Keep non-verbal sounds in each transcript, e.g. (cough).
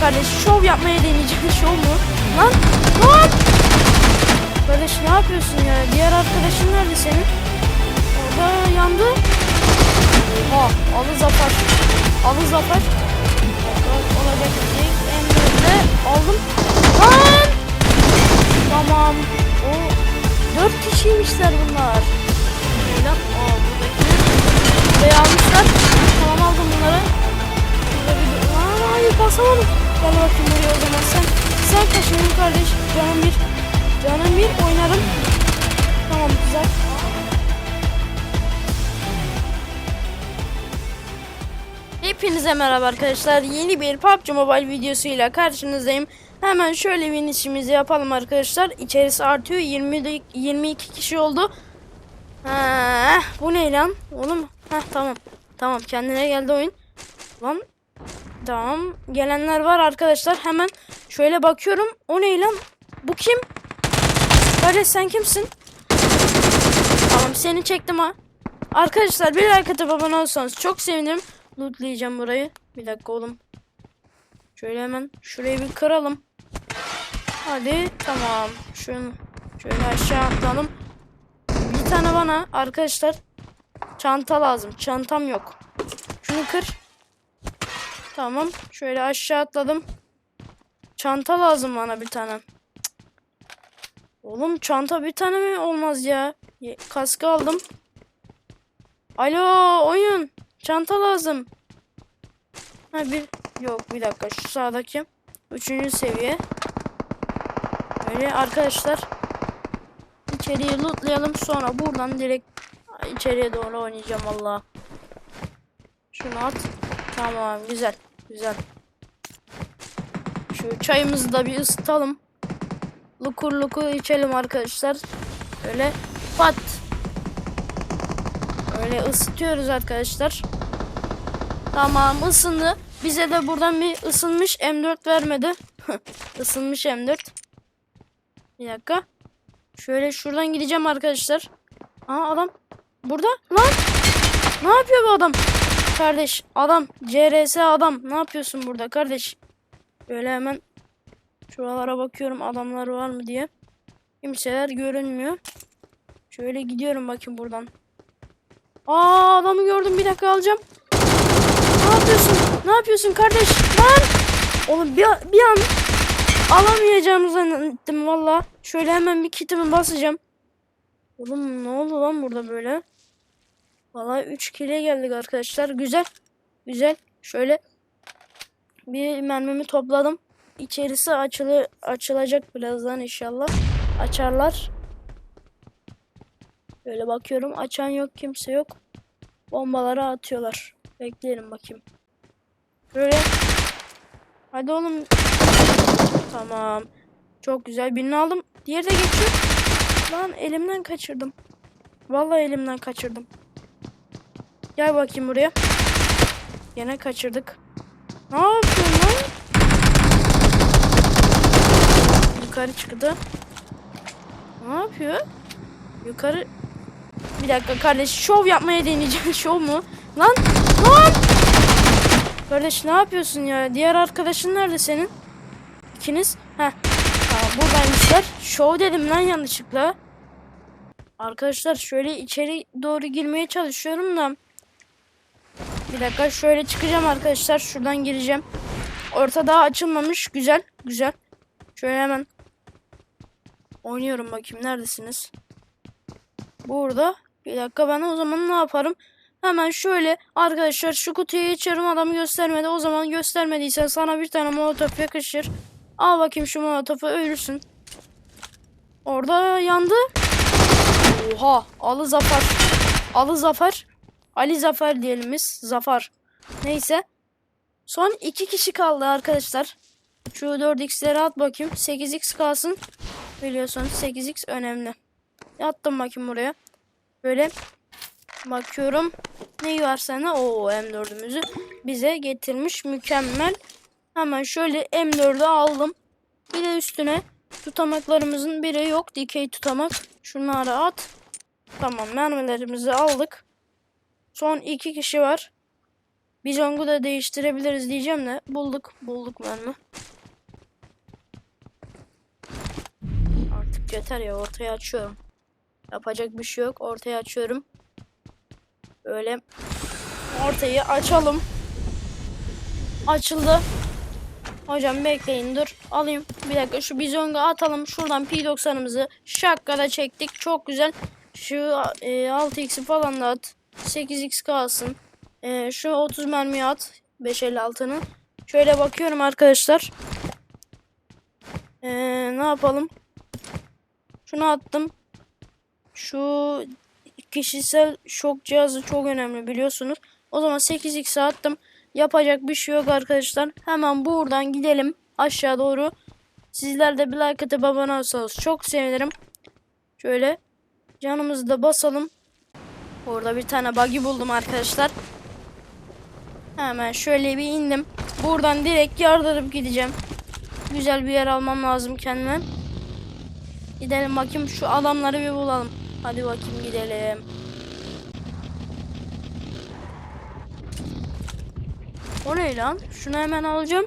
kardeş. Şov yapmaya deneyeceğim. (laughs) Şov mu? Lan! Lan! Kardeş ne yapıyorsun ya? Diğer arkadaşın nerede senin? Orada yandı. Oha! Alı zafer. Alı zafer. Olacak şey. Emre'de aldım. Lan! Tamam. O dört kişiymişler bunlar. Öyle. Aa buradakiler. Buraya almışlar. Tamam aldım bunları. Burada bir... Aa, hayır basamadım. Gel bakayım buraya o zaman sen. Sen kaçın kardeş. Canım bir. Canım bir oynarım. Tamam güzel. Hepinize merhaba arkadaşlar. Yeni bir PUBG Mobile videosuyla karşınızdayım. Hemen şöyle bir işimizi yapalım arkadaşlar. İçerisi artıyor. 20 22 kişi oldu. Ha, bu ne lan? Oğlum. Heh, tamam. Tamam kendine geldi oyun. Lan. Tamam. Gelenler var arkadaşlar. Hemen şöyle bakıyorum. O ne lan? Bu kim? Kardeş sen kimsin? Tamam seni çektim ha. Arkadaşlar bir like atıp abone olsanız çok sevinirim. Lootlayacağım burayı. Bir dakika oğlum. Şöyle hemen şurayı bir kıralım. Hadi tamam. Şunu şöyle aşağı atlayalım. Bir tane bana arkadaşlar çanta lazım. Çantam yok. Şunu kır. Tamam. Şöyle aşağı atladım. Çanta lazım bana bir tane. Oğlum çanta bir tane mi olmaz ya? Kaskı aldım. Alo oyun. Çanta lazım. Ha bir yok bir dakika şu sağdaki üçüncü seviye. Böyle arkadaşlar içeriği lootlayalım sonra buradan direkt içeriye doğru oynayacağım valla. Şunu at. Tamam güzel güzel. Şu çayımızı da bir ısıtalım. Lukur lukur içelim arkadaşlar. Böyle pat. Öyle ısıtıyoruz arkadaşlar. Tamam ısındı. Bize de buradan bir ısınmış M4 vermedi. (laughs) Isınmış M4. Bir dakika. Şöyle şuradan gideceğim arkadaşlar. Aa adam burada lan. Ne yapıyor bu adam? Kardeş adam CRS adam ne yapıyorsun burada kardeş? Böyle hemen şuralara bakıyorum adamlar var mı diye. Kimseler görünmüyor. Şöyle gidiyorum bakayım buradan. Aa adamı gördüm bir dakika alacağım. Ne yapıyorsun? Ne yapıyorsun kardeş? Lan! Oğlum bir, bir an alamayacağımı zannettim valla. Şöyle hemen bir kitimi basacağım. Oğlum ne oldu lan burada böyle? Valla 3 kile geldik arkadaşlar. Güzel. Güzel. Şöyle bir mermimi topladım. İçerisi açılı açılacak birazdan inşallah. Açarlar. Böyle bakıyorum. Açan yok. Kimse yok. Bombaları atıyorlar. Bekleyelim bakayım. Böyle. Hadi oğlum. Tamam. Çok güzel. Birini aldım. Diğeri de geçiyor. Lan elimden kaçırdım. Vallahi elimden kaçırdım. Gel bakayım buraya. Yine kaçırdık. Ne yapıyorsun lan? Yukarı çıktı. Ne yapıyor? Yukarı bir dakika kardeş şov yapmaya deneyeceğim. (laughs) Şov mu? Lan! Lan! Kardeş ne yapıyorsun ya? Diğer arkadaşın nerede senin? İkiniz? Heh. Tamam buradaymışlar. Şov dedim lan yanlışlıkla. Arkadaşlar şöyle içeri doğru girmeye çalışıyorum da. Bir dakika şöyle çıkacağım arkadaşlar. Şuradan gireceğim. Orta daha açılmamış. Güzel. Güzel. Şöyle hemen oynuyorum bakayım. Neredesiniz? Burada. Bir dakika ben o zaman ne yaparım? Hemen şöyle arkadaşlar şu kutuya geçerim adamı göstermedi. O zaman göstermediysen sana bir tane molotof yakışır. Al bakayım şu molotofu ölürsün. Orada yandı. Oha alı zafer. Alı zafer. Ali Zafer diyelim biz. Zafer. Neyse. Son iki kişi kaldı arkadaşlar. Şu 4x'leri at bakayım. 8x kalsın. Biliyorsunuz 8x önemli. Yattım bakayım buraya. Böyle bakıyorum. Ne var sana? Oo M4'ümüzü bize getirmiş. Mükemmel. Hemen şöyle M4'ü aldım. Bir de üstüne tutamaklarımızın biri yok. Dikey tutamak. Şunları at. Tamam mermilerimizi aldık. Son iki kişi var. Bizong'u da değiştirebiliriz diyeceğim de bulduk. Bulduk mermi. Artık yeter ya ortaya açıyorum. Yapacak bir şey yok. Ortaya açıyorum. Böyle ortayı açalım. Açıldı. Hocam bekleyin dur. Alayım. Bir dakika şu bizonga atalım. Şuradan P90'ımızı şakkada çektik. Çok güzel. Şu e, 6x'i falan da at. 8x kalsın. E, şu 30 mermi at. 556'nın. Şöyle bakıyorum arkadaşlar. E, ne yapalım? Şunu attım. Şu kişisel şok cihazı çok önemli biliyorsunuz. O zaman 8x attım. Yapacak bir şey yok arkadaşlar. Hemen buradan gidelim aşağı doğru. Sizler de bir like atıp abone olsanız çok sevinirim. Şöyle canımızı da basalım. Orada bir tane buggy buldum arkadaşlar. Hemen şöyle bir indim. Buradan direkt yardırıp gideceğim. Güzel bir yer almam lazım kendime. Gidelim bakayım şu adamları bir bulalım. Hadi bakayım gidelim. O ne lan? Şunu hemen alacağım.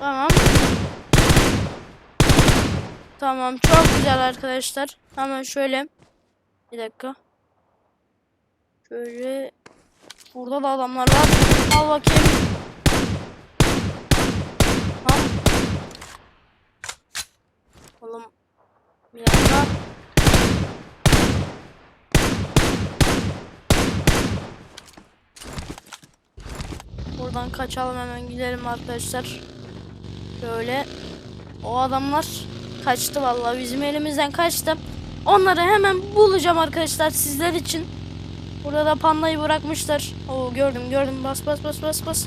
Tamam. Tamam çok güzel arkadaşlar. Hemen şöyle. Bir dakika. Şöyle. Burada da adamlar var. Al bakayım. Al. Oğlum. Bir dakika. Buradan kaçalım hemen gidelim arkadaşlar. Şöyle. O adamlar kaçtı vallahi bizim elimizden kaçtı. Onları hemen bulacağım arkadaşlar sizler için. Burada da pandayı bırakmışlar. Oo gördüm gördüm. Bas bas bas bas bas.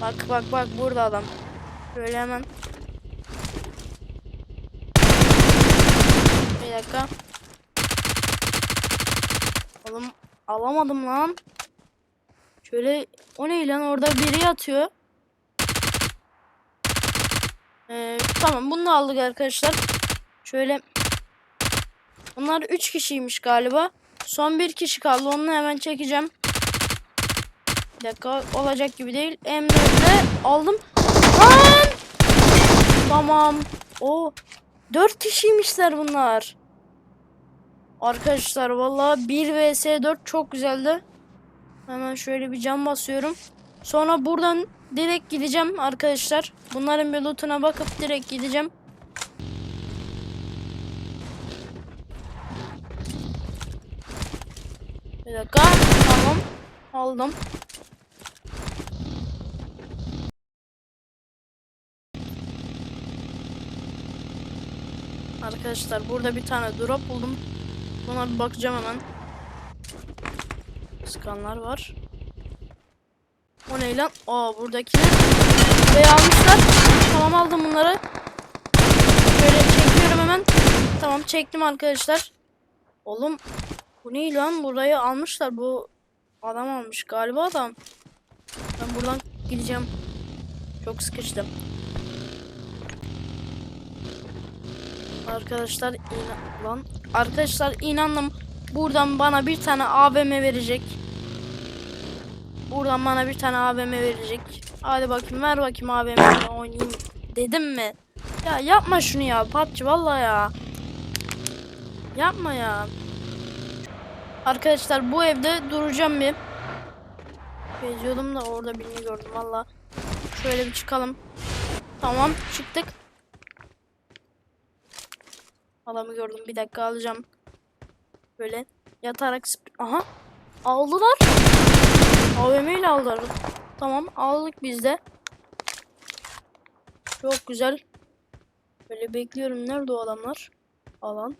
Bak bak bak burada adam. Şöyle hemen. Bir dakika. Oğlum alamadım lan. Şöyle o ne lan orada biri yatıyor. Ee, tamam bunu aldık arkadaşlar. Şöyle Bunlar 3 kişiymiş galiba. Son bir kişi kaldı. Onu hemen çekeceğim. Bir dakika olacak gibi değil. M4'le aldım. Lan! Tamam. O 4 kişiymişler bunlar. Arkadaşlar vallahi 1 vs 4 çok güzeldi. Hemen şöyle bir cam basıyorum. Sonra buradan direkt gideceğim arkadaşlar. Bunların bir lootuna bakıp direkt gideceğim. Bir dakika. Tamam. Aldım. Arkadaşlar burada bir tane drop buldum. Buna bir bakacağım hemen. Skanlar var. O ne lan? Aa buradaki Burayı almışlar. Tamam aldım bunları. Böyle çekiyorum hemen. Tamam çektim arkadaşlar. Oğlum bu ne lan? Burayı almışlar. Bu adam almış galiba adam. Ben buradan gideceğim. Çok sıkıştım. Arkadaşlar inan lan. Arkadaşlar inandım. Buradan bana bir tane AVM verecek. Buradan bana bir tane AVM verecek. Hadi bakayım ver bakayım AVM'yi oynayayım dedim mi? Ya yapma şunu ya PUBG vallahi ya. Yapma ya. Arkadaşlar bu evde duracağım bir. Geziyordum da orada birini gördüm valla. Şöyle bir çıkalım. Tamam çıktık. Adamı gördüm bir dakika alacağım. Böyle yatarak aha aldılar. AVM ile aldılar. Tamam aldık biz de. Çok güzel. Böyle bekliyorum. Nerede o adamlar? Alan.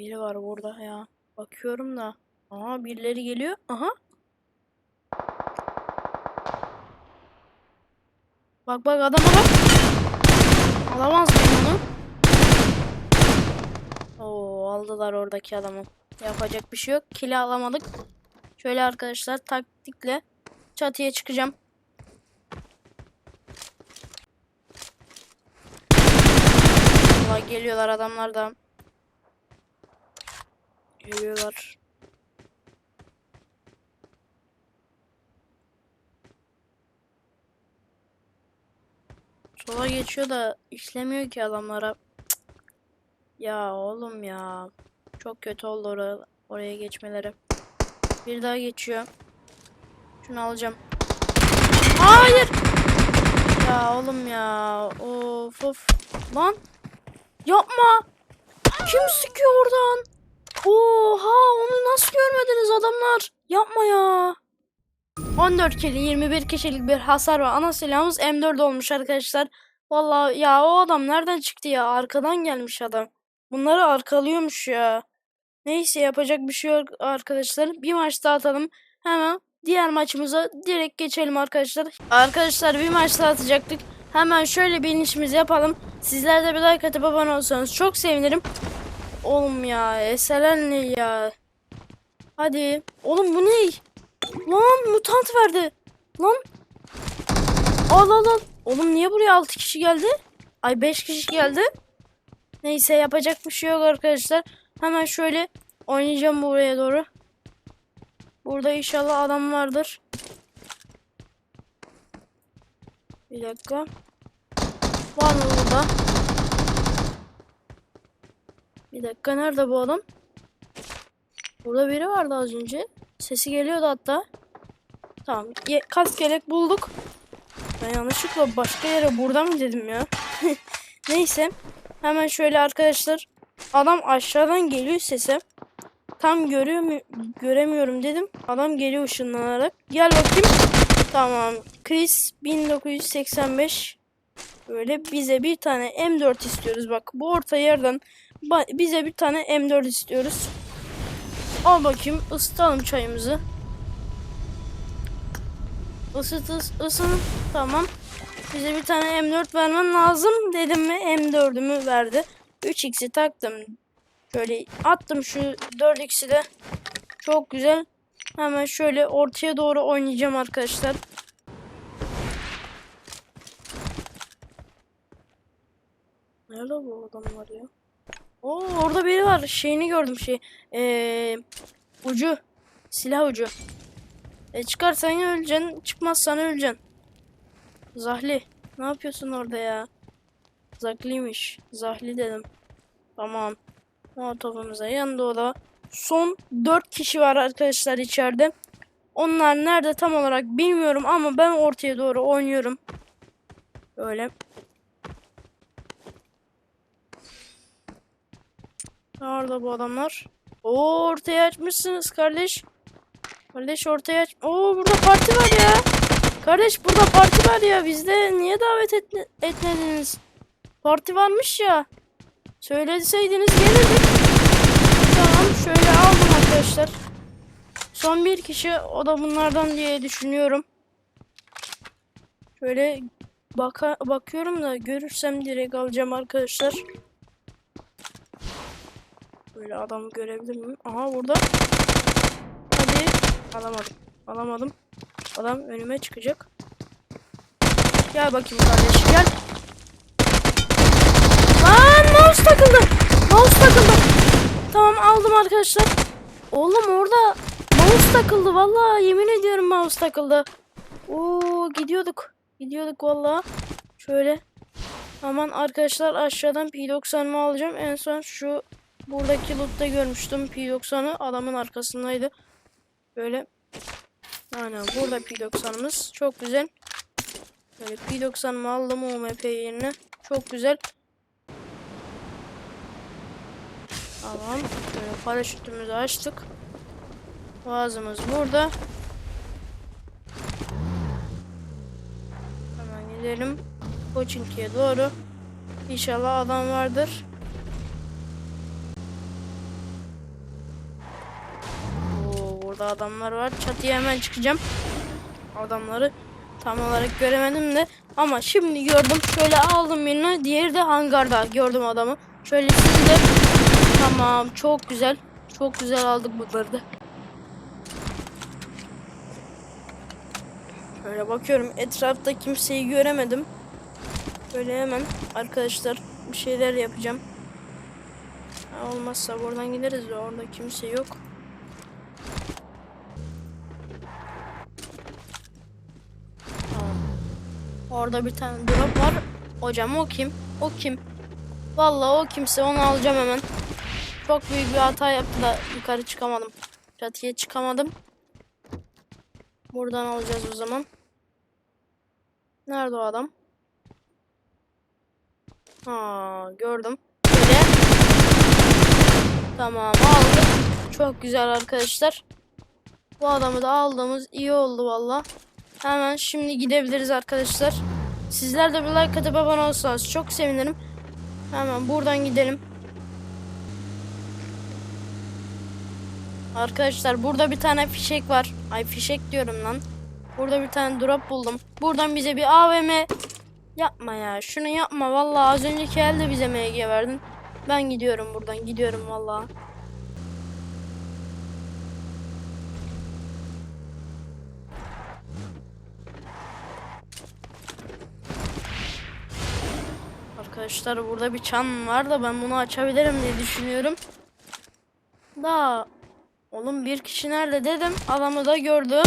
Biri var burada ya. Bakıyorum da. Aha birileri geliyor. Aha. Bak bak adama bak. Alamaz mıyım onu? Oo aldılar oradaki adamı. Yapacak bir şey yok. Kili alamadık. Şöyle arkadaşlar taktikle çatıya çıkacağım. Geliyorlar adamlar da. Geliyorlar. Sola geçiyor da işlemiyor ki adamlara. Ya oğlum ya. Çok kötü oldu oraya, oraya geçmeleri. Bir daha geçiyor. Şunu alacağım. Hayır. Ya oğlum ya. Of of. Lan. Yapma. Kim sıkıyor oradan? Oha onu nasıl görmediniz adamlar? Yapma ya. 14 kill 21 kişilik bir hasar var. Ana silahımız M4 olmuş arkadaşlar. Vallahi ya o adam nereden çıktı ya? Arkadan gelmiş adam. Bunları arkalıyormuş ya. Neyse yapacak bir şey yok arkadaşlar. Bir maç daha atalım. Hemen diğer maçımıza direkt geçelim arkadaşlar. Arkadaşlar bir maç daha atacaktık. Hemen şöyle bir inişimizi yapalım. Sizler de bir like atıp abone olsanız çok sevinirim. Oğlum ya eseler ne ya? Hadi. Oğlum bu ne? Lan mutant verdi. Lan. Al al al. Oğlum niye buraya 6 kişi geldi? Ay 5 kişi geldi. Neyse yapacak bir şey yok arkadaşlar. Hemen şöyle oynayacağım buraya doğru. Burada inşallah adam vardır. Bir dakika. Var mı burada? Bir dakika nerede bu adam? Burada biri vardı az önce. Sesi geliyordu hatta. Tamam. Ye kask gerek bulduk. Ben yanlışlıkla başka yere buradan mı dedim ya? (laughs) Neyse. Hemen şöyle arkadaşlar. Adam aşağıdan geliyor sese. Tam görüyor mu göremiyorum dedim. Adam geliyor ışınlanarak. Gel bakayım. Tamam. Chris 1985 böyle bize bir tane M4 istiyoruz. Bak bu orta yerden ba- bize bir tane M4 istiyoruz. Al bakayım ısıtalım çayımızı. Isıt ıs, ısın. Tamam. Bize bir tane M4 vermen lazım dedim mi M4'ümü verdi. 3x'i taktım. Şöyle attım şu 4x'i de. Çok güzel. Hemen şöyle ortaya doğru oynayacağım arkadaşlar. Nerede bu adamlar ya? Oo orada biri var. Şeyini gördüm şey. Ee, ucu. Silah ucu. E çıkarsan öleceksin. Çıkmazsan öleceksin. Zahli. Ne yapıyorsun orada ya? Zakliymiş. Zahli dedim. Tamam. Molotofumuza yanında o da. Son 4 kişi var arkadaşlar içeride. Onlar nerede tam olarak bilmiyorum ama ben ortaya doğru oynuyorum. Böyle. Nerede bu adamlar? Oo ortaya açmışsınız kardeş. Kardeş ortaya aç. Oo burada parti var ya. Kardeş burada parti var ya. Bizde niye davet etne- etmediniz? Parti varmış ya. Söyleseydiniz gelirdik. Tamam şöyle aldım arkadaşlar. Son bir kişi o da bunlardan diye düşünüyorum. Şöyle baka bakıyorum da görürsem direkt alacağım arkadaşlar. Böyle adamı görebilir miyim? Aha burada. Hadi. Alamadım. Alamadım. Adam önüme çıkacak. Gel bakayım kardeş gel. Lan mouse takıldı. Mouse takıldı. Tamam aldım arkadaşlar. Oğlum orada mouse takıldı. Vallahi yemin ediyorum mouse takıldı. Oo gidiyorduk. Gidiyorduk vallahi. Şöyle. Aman arkadaşlar aşağıdan P90'ımı alacağım. En son şu buradaki lootta görmüştüm P90'ı. Adamın arkasındaydı. Böyle. Aynen burada P90'ımız. Çok güzel. Böyle P90'ımı aldım UMP yerine. Çok güzel. Tamam. Böyle paraşütümüzü açtık. Boğazımız burada. Hemen gidelim. Koçinki'ye doğru. İnşallah adam vardır. Oo, burada adamlar var. Çatıya hemen çıkacağım. Adamları tam olarak göremedim de. Ama şimdi gördüm. Şöyle aldım birini. Diğeri de hangarda. Gördüm adamı. Şöyle sizi de Tamam çok güzel. Çok güzel aldık bunları da. Şöyle bakıyorum etrafta kimseyi göremedim. Böyle hemen arkadaşlar bir şeyler yapacağım. Olmazsa buradan gideriz de orada kimse yok. Orada bir tane drop var. Hocam o kim? O kim? Vallahi o kimse onu alacağım hemen. Çok büyük bir hata yaptı da yukarı çıkamadım. Çatıya çıkamadım. Buradan alacağız o zaman. Nerede o adam? Ha gördüm. Böyle. Tamam aldık. Çok güzel arkadaşlar. Bu adamı da aldığımız iyi oldu valla. Hemen şimdi gidebiliriz arkadaşlar. Sizler de bir like atıp abone olursanız çok sevinirim. Hemen buradan gidelim. Arkadaşlar burada bir tane fişek var. Ay fişek diyorum lan. Burada bir tane drop buldum. Buradan bize bir AVM yapma ya. Şunu yapma vallahi az önceki elde bize MG verdin. Ben gidiyorum buradan gidiyorum vallahi. Arkadaşlar burada bir çan var da ben bunu açabilirim diye düşünüyorum. Da oğlum bir kişi nerede dedim. Adamı da gördüm.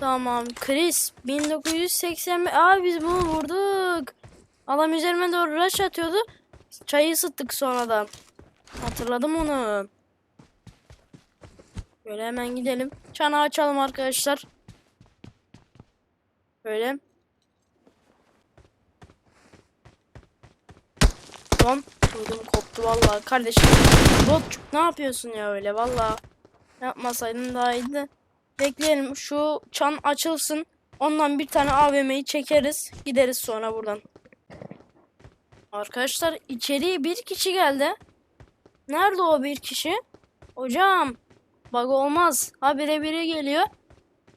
Tamam Chris 1980 Aa biz bunu vurduk. Adam üzerime doğru rush atıyordu. Çayı ısıttık sonradan. Hatırladım onu. Böyle hemen gidelim. Çanı açalım arkadaşlar. Böyle. Lan ödüm koptu vallahi kardeşim. Botçuk ne yapıyorsun ya öyle vallahi. Yapmasaydın daha iyiydi. Bekleyelim şu çan açılsın. Ondan bir tane AVM'yi çekeriz. Gideriz sonra buradan. Arkadaşlar içeriye bir kişi geldi. Nerede o bir kişi? Hocam bug olmaz. Habire biri geliyor.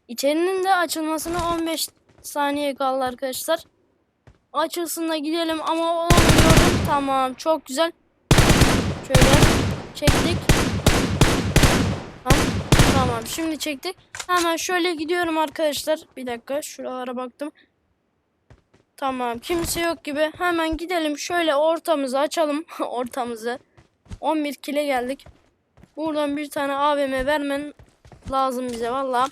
İçerinin de açılmasına 15 saniye kaldı arkadaşlar. Açılsın da gidelim ama olmuyorum. Tamam çok güzel. Şöyle çektik. Tamam. Şimdi çektik. Hemen şöyle gidiyorum arkadaşlar. Bir dakika şuralara baktım. Tamam kimse yok gibi. Hemen gidelim şöyle ortamızı açalım. (laughs) ortamızı. 11 kile geldik. Buradan bir tane AVM vermen lazım bize valla.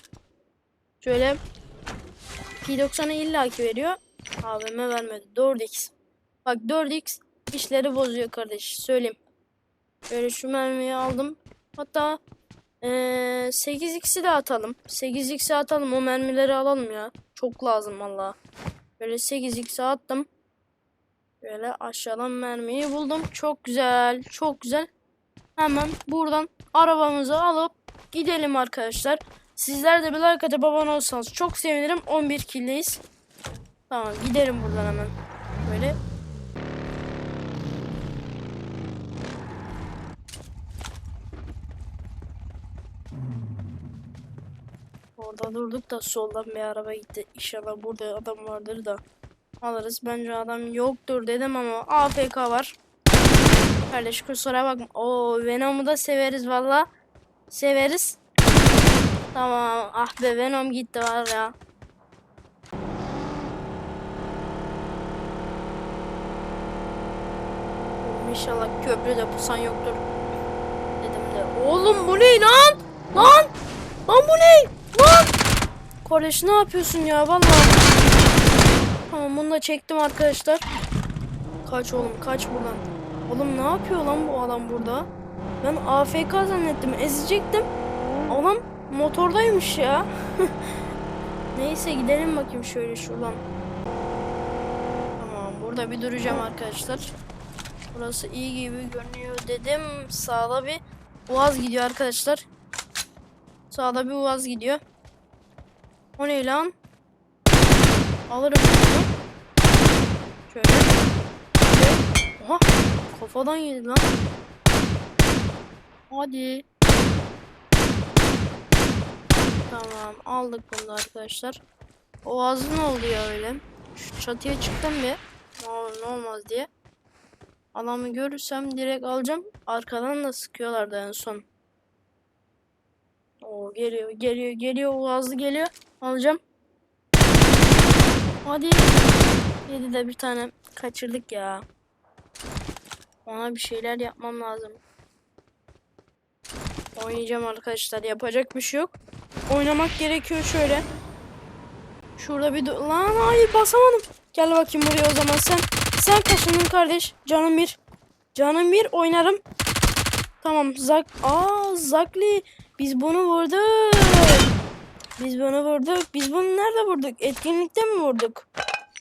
Şöyle P90'ı illaki veriyor. AVM vermedi. 4x. Bak 4x işleri bozuyor kardeş. Söyleyeyim. Böyle şu mermiyi aldım. Hatta ee, 8x'i de atalım. 8x'i atalım. O mermileri alalım ya. Çok lazım valla. Böyle 8x'e attım. Böyle aşağıdan mermiyi buldum. Çok güzel. Çok güzel. Hemen buradan arabamızı alıp gidelim arkadaşlar. Sizler de bir like atıp abone olsanız çok sevinirim. 11 kill'deyiz. Tamam gidelim buradan hemen. Böyle. Orada durduk da soldan bir araba gitti. İnşallah burada adam vardır da alırız. Bence adam yoktur dedim ama AFK var. Kardeş kusura bakma. Oo Venom'u da severiz valla. Severiz. Tamam. Ah be Venom gitti var ya. İnşallah köprüde pusan yoktur. Dedim de. Oğlum bu ne lan? Lan! Lan bu ne? Kardeş ne yapıyorsun ya vallahi. Tamam bunu da çektim arkadaşlar. Kaç oğlum kaç buradan. Oğlum ne yapıyor lan bu adam burada? Ben AFK zannettim ezecektim. Adam motordaymış ya. (laughs) Neyse gidelim bakayım şöyle şuradan. Tamam burada bir duracağım arkadaşlar. Burası iyi gibi görünüyor dedim. Sağda bir boğaz gidiyor arkadaşlar. Sağda bir boğaz gidiyor. O ne lan? Alırım bunu. Şöyle. Şöyle. Oha. Kafadan yedi lan. Hadi. Tamam aldık bunu da arkadaşlar. O ağzı ne oldu ya öyle? Şu çatıya çıktım bir. Ne olur ne olmaz diye. Adamı görürsem direkt alacağım. Arkadan da sıkıyorlardı en son. Oo geliyor geliyor geliyor o ağzı geliyor. Alacağım. Hadi. Yedi de bir tane kaçırdık ya. Ona bir şeyler yapmam lazım. Oynayacağım arkadaşlar. Yapacak bir şey yok. Oynamak gerekiyor şöyle. Şurada bir... Lan hayır basamadım. Gel bakayım buraya o zaman sen. Sen kaşındın kardeş. Canım bir. Canım bir oynarım. Tamam Zak. Aa Zakli. Biz bunu vurduk. Biz bunu vurduk. Biz bunu nerede vurduk? Etkinlikte mi vurduk?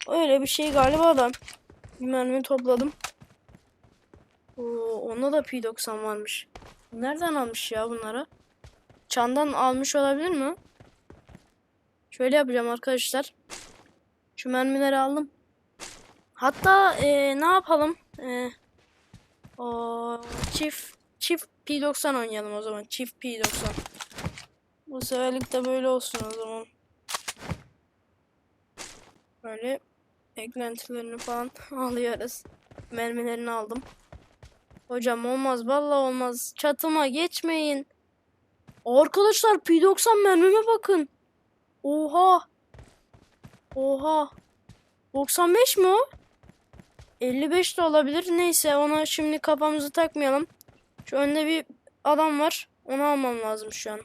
Öyle bir şey galiba da. Mermi topladım. Oo, onda da P90 varmış. Nereden almış ya bunları? Çandan almış olabilir mi? Şöyle yapacağım arkadaşlar. Şu mermileri aldım. Hatta eee, ne yapalım? Eee, o çift çift P90 oynayalım o zaman. Çift P90. Bu seferlik de böyle olsun o zaman. Böyle eklentilerini falan (laughs) alıyoruz. Mermilerini aldım. Hocam olmaz vallahi olmaz. Çatıma geçmeyin. Arkadaşlar P90 mermime bakın. Oha. Oha. 95 mi o? 55 de olabilir. Neyse ona şimdi kafamızı takmayalım. Şu önde bir adam var. Onu almam lazım şu an.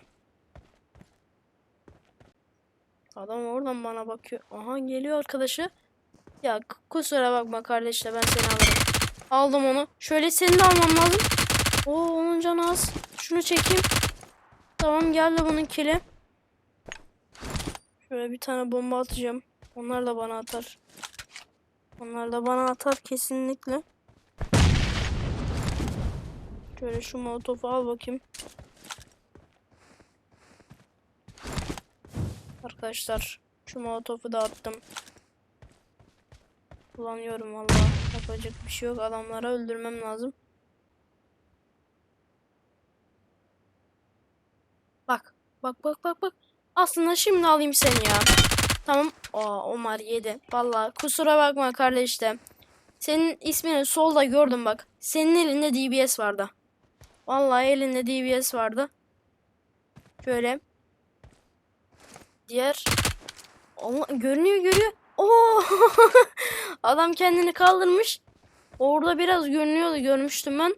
Adam oradan bana bakıyor. Aha geliyor arkadaşı. Ya kusura bakma kardeşle ben seni alırım. Aldım onu. Şöyle seni de almam lazım. Oo onun canı az. Şunu çekeyim. Tamam geldi bunun kili. Şöyle bir tane bomba atacağım. Onlar da bana atar. Onlar da bana atar kesinlikle. Şöyle şu molotofu al bakayım. Arkadaşlar şu molotofu da attım. Kullanıyorum valla. Yapacak bir şey yok. Adamları öldürmem lazım. Bak. Bak bak bak bak. Aslında şimdi alayım seni ya. Tamam. Aa, Omar yedi. Valla kusura bakma kardeşim. Senin ismini solda gördüm bak. Senin elinde DBS vardı. Vallahi elinde DBS vardı. Şöyle. Diğer. Allah görünüyor görüyor. Oo! (laughs) Adam kendini kaldırmış. Orada biraz görünüyordu görmüştüm ben.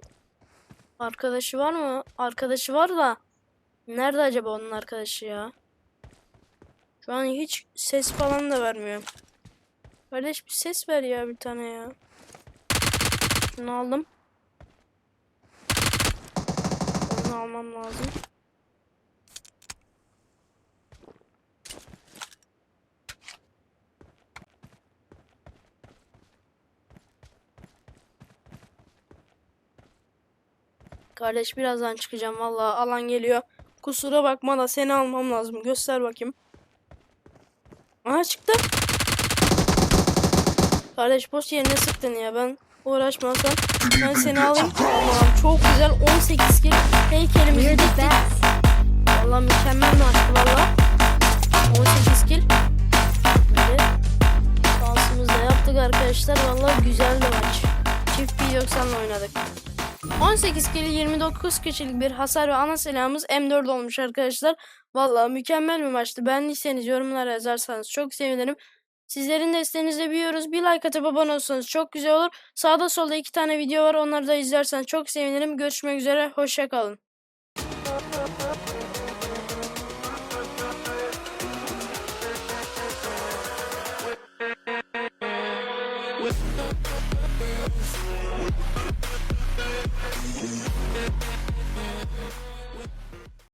Arkadaşı var mı? Arkadaşı var da. Nerede acaba onun arkadaşı ya? Şu an hiç ses falan da vermiyor. Kardeş bir ses ver ya bir tane ya. Şunu aldım. Onu almam lazım. Kardeş birazdan çıkacağım vallahi alan geliyor. Kusura bakma da seni almam lazım. Göster bakayım. Aha çıktı. Kardeş boş yerine sıktın ya ben uğraşmasam ben seni alayım. Allah'ım çok güzel 18 kill heykelimizi diktik. Valla mükemmel maçtı valla. 18 kill. Böyle şansımızla yaptık arkadaşlar. Valla güzeldi maç. Çift P90'la oynadık. 18 kill 29 kişilik bir hasar ve ana silahımız M4 olmuş arkadaşlar. Valla mükemmel bir maçtı. Beğendiyseniz yorumlara yazarsanız çok sevinirim. Sizlerin desteğinizle büyüyoruz. Bir like atıp abone olsanız çok güzel olur. Sağda solda iki tane video var. Onları da izlerseniz çok sevinirim. Görüşmek üzere. Hoşçakalın.